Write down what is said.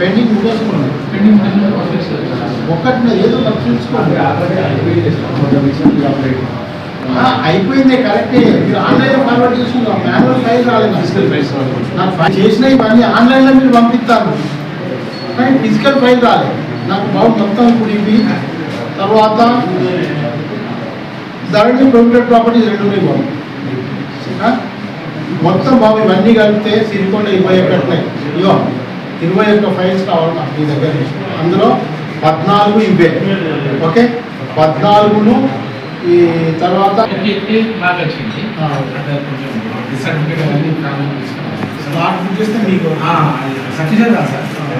Pending ఉండేసుకోండి pending ఒక్కటి ఏదో తప్పించుకోండి అయిపోయింది కరెక్టే. మీరు ఆన్లైన్ ఫార్వర్డ్ చేస్తున్నారు. మాన్యువల్ ఫైల్ రాలేదు. ఫిజికల్ ఫైల్స్ నాకు ఫైల్ చేసిన ఇవన్నీ ఆన్లైన్లో మీరు పంపిస్తారు. కానీ ఫిజికల్ ఫైల్ రాలేదు. నాకు బాబు మొత్తం ఇవి తర్వాత ధరణి ప్రొమిటెడ్ ప్రాపర్టీస్ రెండు ఆ? మొత్తం బాబు ఇవన్నీ కలిపితే సిరికొండ ఇరవై ఒకటి ఇయో ఇరవై ఒక్క ఫైల్స్ కావాలి మీ దగ్గర నుంచి. అందులో పద్నాలుగు ఇవే. ఓకే? పద్నాలుగును ఈ తర్వాత స్లాట్ బుక్ చేస్తే మీకు కాదు సార్.